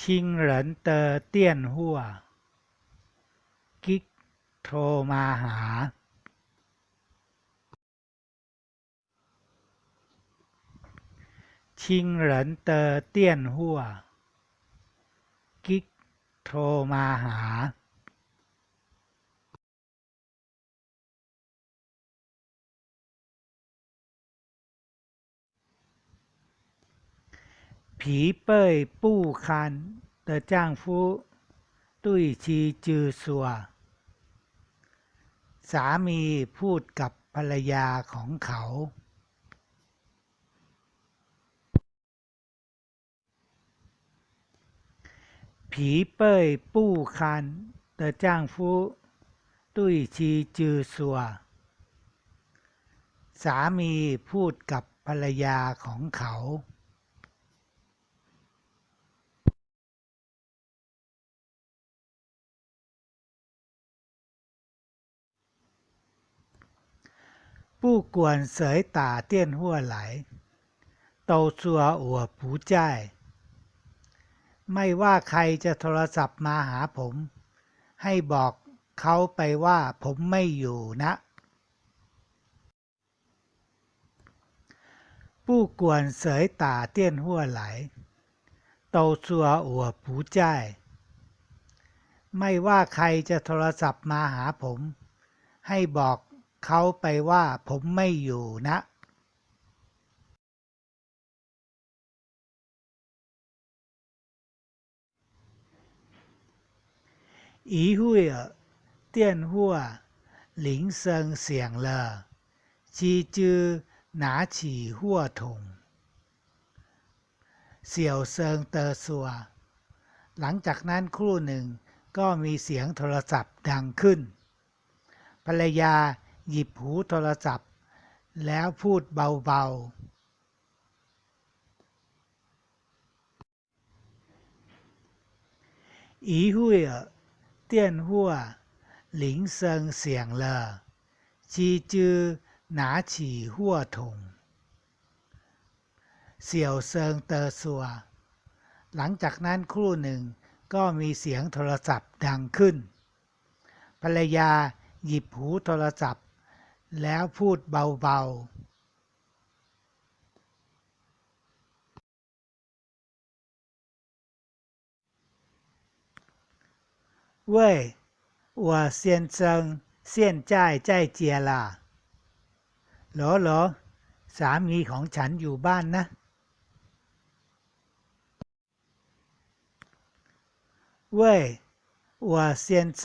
ชิงเหรินเตอเตี้ยนหัวกิ๊กโทรมาหา ชิงเหรินเตอเตี้ยนหัวกิ๊กโทรมาหา ผีเป้ยปู้คันเตอจ้างฟูตุ้ยชีจือสัวสามีพูดกับภรรยาของเขา ผีเป้ยปู้คันเตอจ้างฟูตุ้ยชีจือสัว สามีพูดกับภรรยาของเขา 不管谁打电话来，都说我不在。ไม่ว่าใครจะโทรศัพท์มาหาผม ให้บอกเขาไปว่าผมไม่อยู่นะ不管谁打电话来，都说我不在。ไม่ว่าใครจะโทรศัพท์มาหาผม ให้บอก เขาไปว่าผมไม่อยู่นะ 一会儿，电话铃声响了，鸡就拿起货筒，小声地说หลังจากนั้นครู่หนึ่งก็มีเสียงโทรศัพท์ดังขึ้น ภรรยา หยิบหูโทรศัพท์ แล้วพูดเบาๆอีหุยเตี้ยนหัวหลิงเซิงเสียงเลอจีจือหนาฉี่หัวถงเสี่ยวเซิงเตอร์ซัว หลังจากนั้นครู่หนึ่งก็มีเสียงโทรศัพท์ดังขึ้น ภรรยาหยิบหูโทรศัพท์ แล้วพูดเบาๆ喂，我先生现在在家啦เหรอเหรอสามีของฉันอยู่บ้านนะ 喂，我先生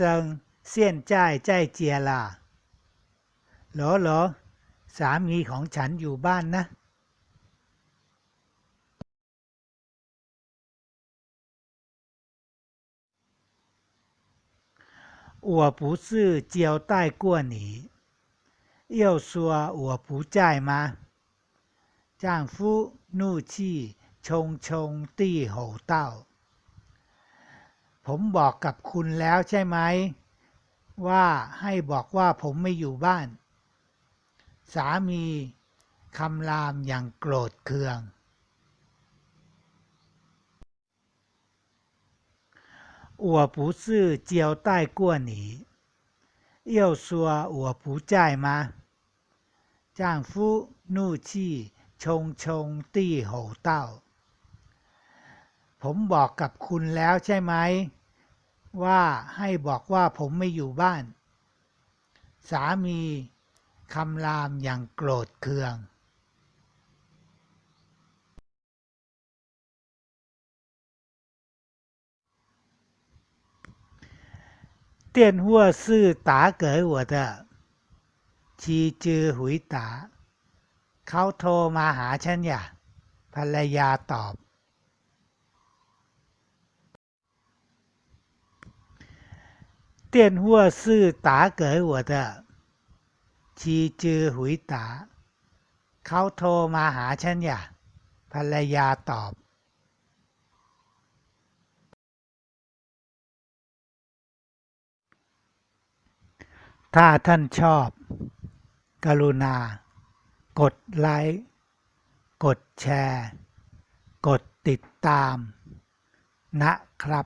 现在在家啦เ หรอเหรอสามีของฉันอยู่บ้านนะ 我不是交代过你，又说我不在吗？丈夫怒气冲冲地吼道。ผมบอกกับคุณแล้วใช่ไหม ว่าให้บอกว่าผมไม่อยู่บ้าน สามีคำรามอย่างโกรธเคือง我不是交代过你，又说我不在吗？丈夫怒气冲冲地吼道ผมบอกกับคุณแล้วใช่ไหม ว่าให้บอกว่าผมไม่อยู่บ้าน สามี คำรามอย่างโกรธเคืองเตี้ยนหัวซื่อตาเก๋หัวชีจือหุยตา เขาโทรมาหาฉันอย่าภรรยาตอบ เตี้ยนหัวซื่อตาเก๋หัว ชีจือหุยตาเขาโทรมาหาฉันอย่าภรรยาตอบถ้าท่านชอบ กรุณา กดไลค์ กดแชร์ กดติดตาม นะครับ